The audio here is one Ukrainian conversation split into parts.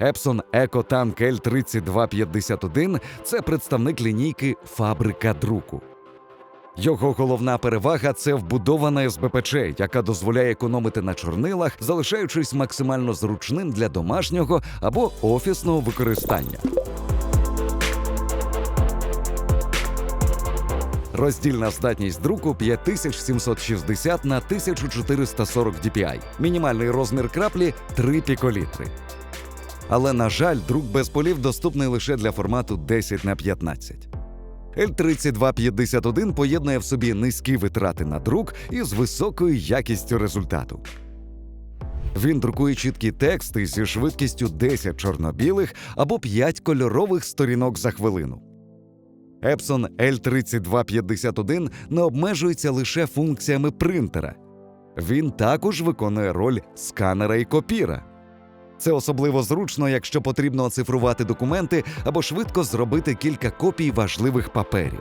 Epson EcoTank L3251 це представник лінійки Фабрика друку. Його головна перевага це вбудована СБПЧ, яка дозволяє економити на чорнилах, залишаючись максимально зручним для домашнього або офісного використання. Роздільна здатність друку 5760 на 1440 dpi. Мінімальний розмір краплі 3 піколітри. Але, на жаль, друк без полів доступний лише для формату 10 на 15. L3251 поєднує в собі низькі витрати на друк із високою якістю результату. Він друкує чіткі тексти зі швидкістю 10 чорно-білих або 5 кольорових сторінок за хвилину. Epson L3251 не обмежується лише функціями принтера. Він також виконує роль сканера і копіра. Це особливо зручно, якщо потрібно оцифрувати документи або швидко зробити кілька копій важливих паперів.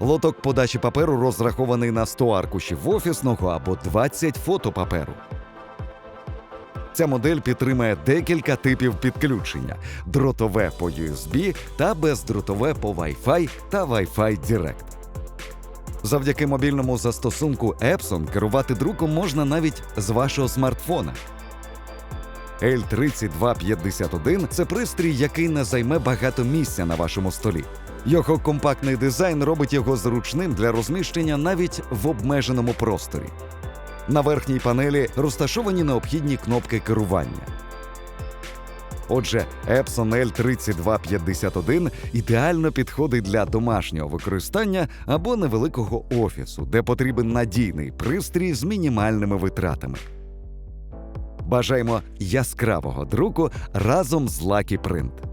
Лоток подачі паперу розрахований на 100 аркушів офісного або 20 фотопаперу. Ця модель підтримує декілька типів підключення: дротове по USB та бездротове по Wi-Fi та Wi-Fi Direct. Завдяки мобільному застосунку Epson керувати друком можна навіть з вашого смартфона. L3251 – це пристрій, який не займе багато місця на вашому столі. Його компактний дизайн робить його зручним для розміщення навіть в обмеженому просторі. На верхній панелі розташовані необхідні кнопки керування. Отже, Epson L3251 ідеально підходить для домашнього використання або невеликого офісу, де потрібен надійний пристрій з мінімальними витратами. Бажаємо яскравого друку разом з Lucky Print.